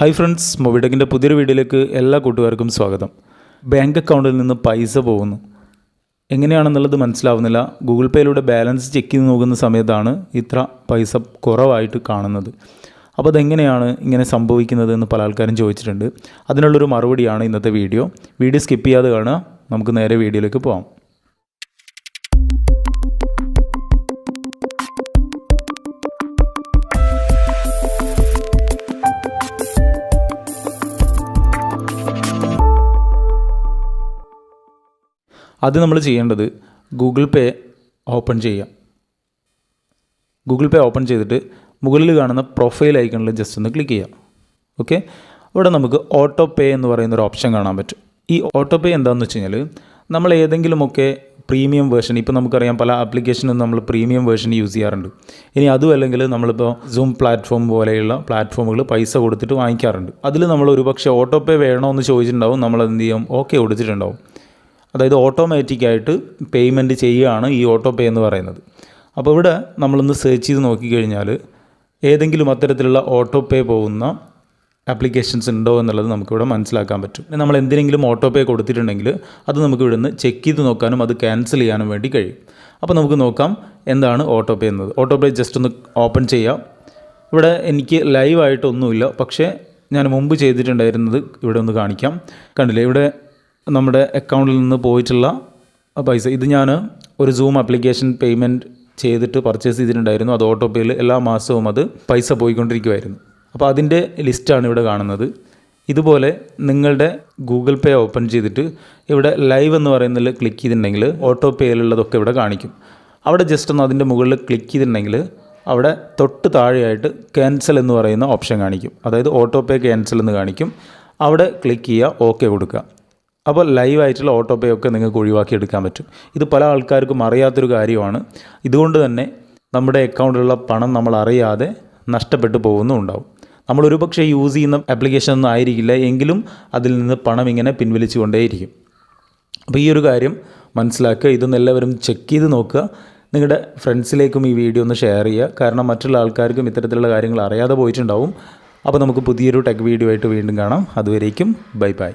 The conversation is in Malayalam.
ഹായ് ഫ്രണ്ട്സ് മൊബിടെക്കിന്റെ പുതിയൊരു വീഡിയോയിലേക്ക് എല്ലാ കൂട്ടുകാർക്കും സ്വാഗതം. ബാങ്ക് അക്കൗണ്ടിൽ നിന്ന് പൈസ പോകുന്നു. എങ്ങനെയാണെന്നുള്ളത് മനസ്സിലാവുന്നില്ല. ഗൂഗിൾ പേയിലൂടെ ബാലൻസ് ചെക്ക് ചെയ്ത് നോക്കുന്ന സമയത്താണ് ഇത്ര പൈസ കുറവായിട്ട് കാണുന്നത്. അപ്പോൾ അതെങ്ങനെയാണ് ഇങ്ങനെ സംഭവിക്കുന്നത് എന്ന് പല ആൾക്കാരും ചോദിച്ചിട്ടുണ്ട്. അതിനുള്ളൊരു മറുപടിയാണ് ഇന്നത്തെ വീഡിയോ. വീഡിയോ സ്കിപ്പ് ചെയ്യാതെ കാണുക. നമുക്ക് നേരെ വീഡിയോയിലേക്ക് പോകാം ആദ്യം നമ്മൾ ചെയ്യേണ്ടത് ഗൂഗിൾ പേ ഓപ്പൺ ചെയ്യാം ഗൂഗിൾ പേ ഓപ്പൺ ചെയ്തിട്ട് മുകളിൽ കാണുന്ന പ്രൊഫൈൽ ഐക്കണിൽ ജസ്റ്റ് ഒന്ന് ക്ലിക്ക് ചെയ്യാം ഓക്കെ ഇവിടെ നമുക്ക് ഓട്ടോ പേ എന്ന് പറയുന്ന ഒരു ഓപ്ഷൻ കാണാൻ പറ്റും. ഈ ഓട്ടോ പേ എന്താണെന്ന് വെച്ച് കഴിഞ്ഞാൽ നമ്മൾ ഏതെങ്കിലുമൊക്കെ പ്രീമിയം വേർഷൻ ഇപ്പോൾ നമുക്കറിയാം പല ആപ്ലിക്കേഷനും നമ്മൾ പ്രീമിയം വേർഷൻ യൂസ് ചെയ്യാറുണ്ട്. ഇനി അതും അല്ലെങ്കിൽ നമ്മളിപ്പോൾ സൂം പ്ലാറ്റ്ഫോം പോലെയുള്ള പ്ലാറ്റ്ഫോമുകൾ പൈസ കൊടുത്തിട്ട് വാങ്ങിക്കാറുണ്ട്. അതിൽ നമ്മൾ ഒരുപക്ഷെ ഓട്ടോ പേ വേണോ എന്ന് ചോദിച്ചിട്ടുണ്ടാവും നമ്മൾ എന്ത് ചെയ്യും? ഓക്കെ കൊടുത്തിട്ടുണ്ടാവും. അതായത് ഓട്ടോമാറ്റിക്കായിട്ട് പേയ്മെന്റ് ചെയ്യുകയാണ് ഈ ഓട്ടോ പേ എന്ന് പറയുന്നത്. അപ്പോൾ ഇവിടെ നമ്മളൊന്ന് സെർച്ച് ചെയ്ത് നോക്കിക്കഴിഞ്ഞാൽ ഏതെങ്കിലും അത്തരത്തിലുള്ള ഓട്ടോ പേ പോകുന്ന ആപ്ലിക്കേഷൻസ് ഉണ്ടോ എന്നുള്ളത് നമുക്കിവിടെ മനസ്സിലാക്കാൻ പറ്റും. നമ്മൾ എന്തിനെങ്കിലും ഓട്ടോ പേ കൊടുത്തിട്ടുണ്ടെങ്കിൽ അത് നമുക്ക് ഇവിടുന്ന് ചെക്ക് ചെയ്ത് നോക്കാനും അത് ക്യാൻസൽ ചെയ്യാനും വേണ്ടി കഴിയും. അപ്പോൾ നമുക്ക് നോക്കാം എന്താണ് ഓട്ടോ പേ എന്നത്. ഓട്ടോ പേ ജസ്റ്റ് ഒന്ന് ഓപ്പൺ ചെയ്യാം. ഇവിടെ എനിക്ക് ലൈവായിട്ടൊന്നുമില്ല പക്ഷേ ഞാൻ മുമ്പ് ചെയ്തിട്ടുണ്ടായിരുന്നത് ഇവിടെ ഒന്ന് കാണിക്കാം. കണ്ടില്ലേ? ഇവിടെ നമ്മുടെ അക്കൗണ്ടിൽ നിന്ന് പോയിട്ടുള്ള പൈസ. ഇത് ഞാൻ ഒരു സൂം ആപ്ലിക്കേഷൻ പേയ്മെന്റ് ചെയ്തിട്ട് പർച്ചേസ് ചെയ്തിട്ടുണ്ടായിരുന്നു. അത് ഓട്ടോ പേയിൽ എല്ലാ മാസവും അത് പൈസ പോയിക്കൊണ്ടിരിക്കുമായിരുന്നു അപ്പോൾ അതിന്റെ ലിസ്റ്റാണ് ഇവിടെ കാണുന്നത്. ഇതുപോലെ നിങ്ങളുടെ ഗൂഗിൾ പേ ഓപ്പൺ ചെയ്തിട്ട് ഇവിടെ ലൈവ് എന്ന് പറയുന്നതിൽ ക്ലിക്ക് ചെയ്തിട്ടുണ്ടെങ്കിൽ ഓട്ടോ പേയിലുള്ളതൊക്കെ ഇവിടെ കാണിക്കും. അവിടെ ജസ്റ്റ് ഒന്ന് അതിന്റെ മുകളിൽ ക്ലിക്ക് ചെയ്തിട്ടുണ്ടെങ്കിൽ അവിടെ തൊട്ട് താഴെയായിട്ട് ക്യാൻസൽ എന്ന് പറയുന്ന ഓപ്ഷൻ കാണിക്കും. അതായത് ഓട്ടോ പേ ക്യാൻസൽ എന്ന് കാണിക്കും. അവിടെ ക്ലിക്ക് ചെയ്യുക ഓക്കെ കൊടുക്കുക. അപ്പോൾ ലൈവായിട്ടുള്ള ഓട്ടോ പേ ഒക്കെ നിങ്ങൾക്ക് ഒഴിവാക്കി എടുക്കാൻ പറ്റും. ഇത് പല ആൾക്കാർക്കും അറിയാത്തൊരു കാര്യമാണ്. ഇതുകൊണ്ട് തന്നെ നമ്മുടെ അക്കൗണ്ടിലുള്ള പണം നമ്മൾ അറിയാതെ നഷ്ടപ്പെട്ടു പോകുന്നുണ്ടാവും നമ്മൾ ഒരുപക്ഷെ യൂസ് ചെയ്യുന്ന ആപ്ലിക്കേഷൻ ഒന്നും ആയിരിക്കില്ല എങ്കിലും അതിൽ നിന്ന് പണം ഇങ്ങനെ പിൻവലിച്ചു കൊണ്ടേയിരിക്കും അപ്പോൾ ഈ ഒരു കാര്യം മനസ്സിലാക്കുക. ഇതൊന്ന് എല്ലാവരും ചെക്ക് ചെയ്ത് നോക്കുക. നിങ്ങളുടെ ഫ്രണ്ട്സിലേക്കും ഈ വീഡിയോ ഒന്ന് ഷെയർ ചെയ്യുക. കാരണം മറ്റുള്ള ആൾക്കാർക്കും ഇത്തരത്തിലുള്ള കാര്യങ്ങൾ അറിയാതെ പോയിട്ടുണ്ടാവും. അപ്പോൾ നമുക്ക് പുതിയൊരു ടെക് വീഡിയോ ആയിട്ട് വീണ്ടും കാണാം. അതുവരേക്കും ബൈ ബൈ.